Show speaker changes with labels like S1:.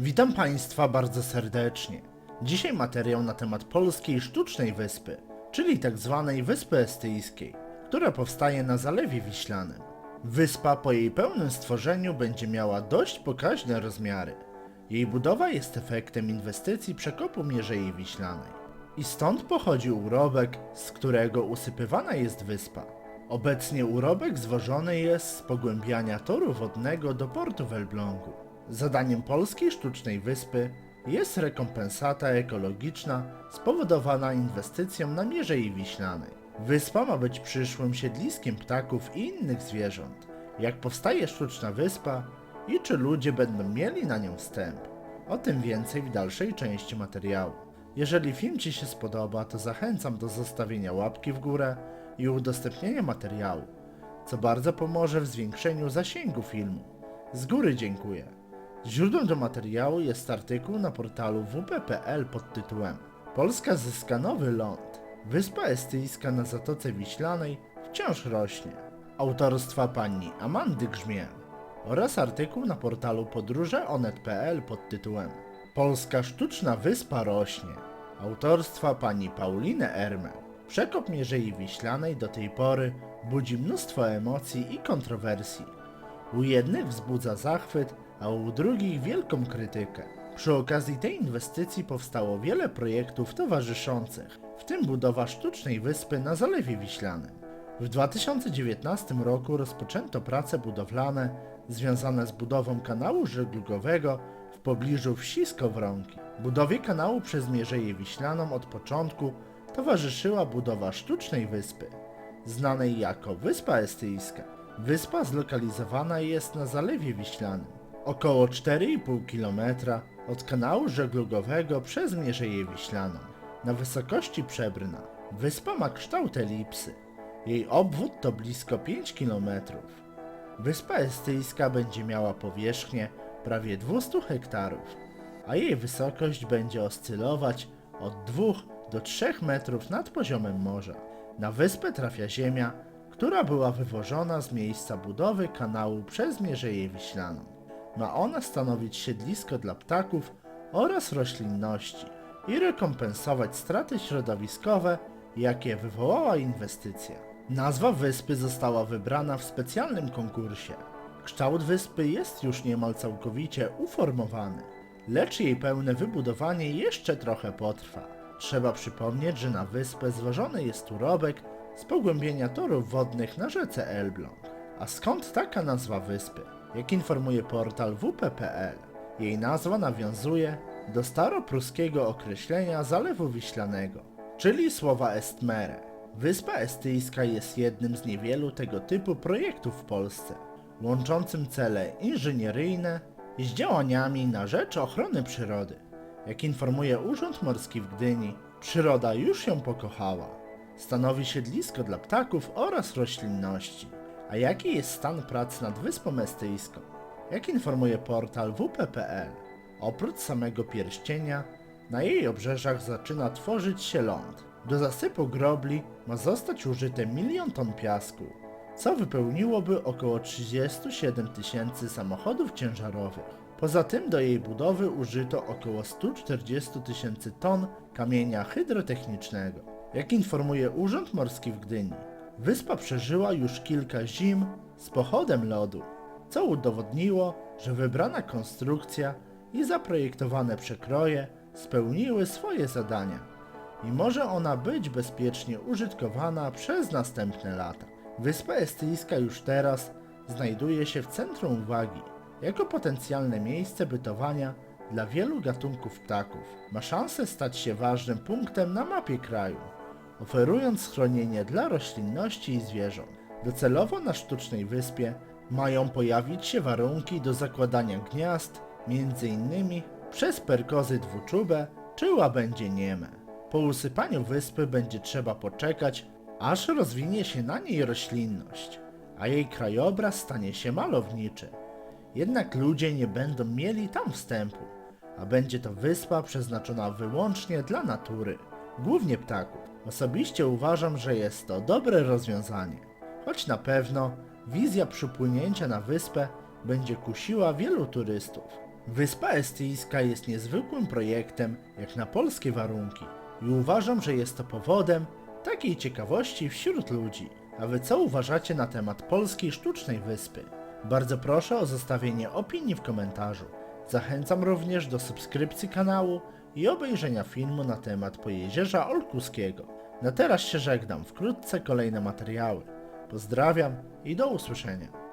S1: Witam Państwa bardzo serdecznie. Dzisiaj materiał na temat polskiej sztucznej wyspy, czyli tak zwanej Wyspy Estyjskiej, która powstaje na Zalewie Wiślanym. Wyspa po jej pełnym stworzeniu będzie miała dość pokaźne rozmiary. Jej budowa jest efektem inwestycji przekopu Mierzei Wiślanej. I stąd pochodzi urobek, z którego usypywana jest wyspa. Obecnie urobek zwożony jest z pogłębiania toru wodnego do portu w Elblągu. Zadaniem polskiej sztucznej wyspy jest rekompensata ekologiczna spowodowana inwestycją na Mierzei Wiślanej. Wyspa ma być przyszłym siedliskiem ptaków i innych zwierząt. Jak powstaje sztuczna wyspa i czy ludzie będą mieli na nią wstęp? O tym więcej w dalszej części materiału. Jeżeli film Ci się spodoba, to zachęcam do zostawienia łapki w górę i udostępnienia materiału, co bardzo pomoże w zwiększeniu zasięgu filmu. Z góry dziękuję. Źródłem do materiału jest artykuł na portalu wp.pl pod tytułem Polska zyska nowy ląd. Wyspa Estyjska na Zatoce Wiślanej wciąż rośnie. Autorstwa pani Amandy Grzmiel oraz artykuł na portalu podróżeonet.pl pod tytułem Polska sztuczna wyspa rośnie. Autorstwa pani Pauliny Ermel. Przekop Mierzei Wiślanej do tej pory budzi mnóstwo emocji i kontrowersji. U jednych wzbudza zachwyt, a u drugich wielką krytykę. Przy okazji tej inwestycji powstało wiele projektów towarzyszących, w tym budowa sztucznej wyspy na Zalewie Wiślanym. W 2019 roku rozpoczęto prace budowlane związane z budową kanału żeglugowego w pobliżu wsi Skowronki. Budowie kanału przez Mierzeję Wiślaną od początku towarzyszyła budowa sztucznej wyspy, znanej jako Wyspa Estyjska. Wyspa zlokalizowana jest na Zalewie Wiślanym, około 4,5 km od kanału żeglugowego przez Mierzeję Wiślaną, na wysokości Przebrna. Wyspa ma kształt elipsy. Jej obwód to blisko 5 km. Wyspa Estyjska będzie miała powierzchnię prawie 200 hektarów, a jej wysokość będzie oscylować od 2 do 3 metrów nad poziomem morza. Na wyspę trafia ziemia, która była wywożona z miejsca budowy kanału przez Mierzeję Wiślaną. Ma ona stanowić siedlisko dla ptaków oraz roślinności i rekompensować straty środowiskowe, jakie wywołała inwestycja. Nazwa wyspy została wybrana w specjalnym konkursie. Kształt wyspy jest już niemal całkowicie uformowany, lecz jej pełne wybudowanie jeszcze trochę potrwa. Trzeba przypomnieć, że na wyspę zwożony jest urobek z pogłębienia torów wodnych na rzece Elbląg. A skąd taka nazwa wyspy? Jak informuje portal wp.pl, jej nazwa nawiązuje do staropruskiego określenia Zalewu Wiślanego, czyli słowa Estmere. Wyspa Estyjska jest jednym z niewielu tego typu projektów w Polsce, łączącym cele inżynieryjne z działaniami na rzecz ochrony przyrody. Jak informuje Urząd Morski w Gdyni, przyroda już ją pokochała. Stanowi siedlisko dla ptaków oraz roślinności. A jaki jest stan prac nad Wyspą Estyjską? Jak informuje portal wp.pl, oprócz samego pierścienia, na jej obrzeżach zaczyna tworzyć się ląd. Do zasypu grobli ma zostać użyte milion ton piasku, co wypełniłoby około 37 tysięcy samochodów ciężarowych. Poza tym do jej budowy użyto około 140 tysięcy ton kamienia hydrotechnicznego. Jak informuje Urząd Morski w Gdyni, wyspa przeżyła już kilka zim z pochodem lodu, co udowodniło, że wybrana konstrukcja i zaprojektowane przekroje spełniły swoje zadania i może ona być bezpiecznie użytkowana przez następne lata. Wyspa Estyjska już teraz znajduje się w centrum uwagi, jako potencjalne miejsce bytowania dla wielu gatunków ptaków. Ma szansę stać się ważnym punktem na mapie kraju, oferując schronienie dla roślinności i zwierząt. Docelowo na sztucznej wyspie mają pojawić się warunki do zakładania gniazd, m.in. przez perkozy dwuczubę czy łabędzie nieme. Po usypaniu wyspy będzie trzeba poczekać, aż rozwinie się na niej roślinność, a jej krajobraz stanie się malowniczy. Jednak ludzie nie będą mieli tam wstępu, a będzie to wyspa przeznaczona wyłącznie dla natury, głównie ptaków. Osobiście uważam, że jest to dobre rozwiązanie, choć na pewno wizja przypłynięcia na wyspę będzie kusiła wielu turystów. Wyspa Estyjska jest niezwykłym projektem jak na polskie warunki i uważam, że jest to powodem takiej ciekawości wśród ludzi. A wy co uważacie na temat polskiej sztucznej wyspy? Bardzo proszę o zostawienie opinii w komentarzu. Zachęcam również do subskrypcji kanału i obejrzenia filmu na temat Pojezierza Olkuskiego. Na teraz się żegnam, wkrótce kolejne materiały. Pozdrawiam i do usłyszenia.